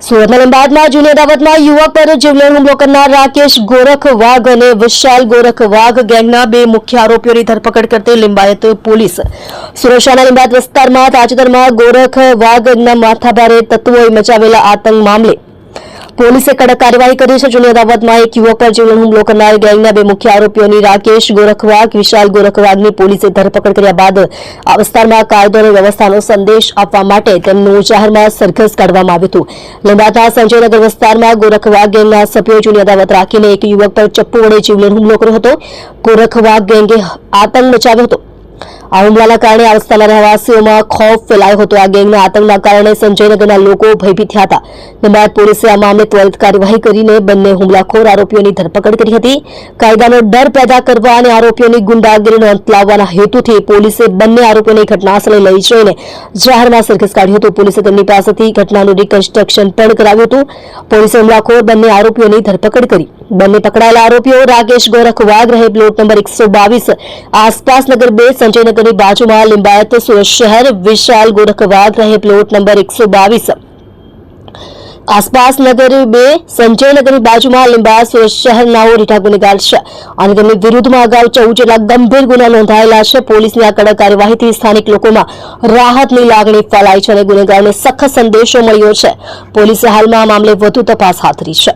સુરતના અમદાવાદમાં જૂની અદાવતમાં યુવક પર જીવલેણ હુમલો કરનાર રાકેશ ગોરખ વાઘ અને વિશાલ ગોરખ વાઘ ગેંગના બે મુખ્ય આરોપીઓની ધરપકડ કરતી લિંબાયત પોલીસ. સુરક્ષાના લિંબાયત વિસ્તારમાં તાજેતરમાં ગોરખ વાઘના માથાભારે તત્વોએ મચાવેલા આતંક મામલે પોલીસે કડક કાર્યવાહી કરી છે. જૂની અદાવતમાં એક યુવક પર જીવલેણ હુમલો કરનાર ગેંગના બે મુખ્ય આરોપીઓની રાકેશ ગોરખવાગ, વિશાલ ગોરખવાગની પોલીસે ધરપકડ કર્યા બાદ આ વિસ્તારમાં કાયદો વ્યવસ્થાનો સંદેશ આપવા માટે તેમનું જાહેરમાં સરઘસ કાઢવામાં આવ્યું હતું. લીંબાતા સંજયનગર વિસ્તારમાં ગોરખવાગ ગેંગના સભ્યો જૂની અદાવત રાખીને એક યુવક પર ચપ્પુ વડે જીવલેણ હુમલો કર્યો હતો. ગોરખવાગ ગેંગે આતંક મચાવ્યો હતો. આ હુમલાના કારણે આ વિસ્તારના રહેવાસીઓમાં ખોફ ફેલાયો હતો. આ ગેંગના આતંકના કારણે સંજયનગરના લોકો ભયભીત થયા હતા. લીંબાયત પોલીસે આ મામલે ત્વરિત કાર્યવાહી કરીને બંને હુમલાખોર આરોપીઓની ધરપકડ કરી હતી. કાયદાનો ડર પેદા કરવા અને આરોપીઓની ગુંડાગીરીનો અંત લાવવાના હેતુથી પોલીસે બંને આરોપીઓને ઘટનાસ્થળે લઈ જઈને જાહેરમાં સરઘસ કાઢ્યું હતું. પોલીસે તેમની પાસેથી ઘટનાનું રિકન્સ્ટ્રક્શન પણ કરાવ્યું હતું. પોલીસે હુમલાખોર બંને આરોપીઓની ધરપકડ કરી. બંને પકડાયેલા આરોપીઓ રાકેશ ગોરખ વાઘ રહે પ્લોટ નંબર એકસો બાવીસ. આસપાસ નગર બે, સંજયનગરની બાજુમાં લિંબાયત સુરત શહેર, વિશાલ ગોરખ વાઘ રહે પ્લોટ નંબર એકસો બાવીસ. આસપાસ નગર બે, સંજયનગરની બાજુમાં લિંબાયત સુરત શહેરનાઓ રીઠા, ગુનેગાર છે અને તેમની વિરુદ્ધમાં અગાઉ ચૌદ જેટલા ગંભીર ગુના નોંધાયેલા છે. પોલીસની આ કડક કાર્યવાહીથી સ્થાનિક લોકોમાં રાહતની લાગણી ફેલાઈ છે અને ગુનેગારને સખત સંદેશો મળ્યો છે. પોલીસે હાલમાં આ મામલે વધુ તપાસ હાથ ધરી છે.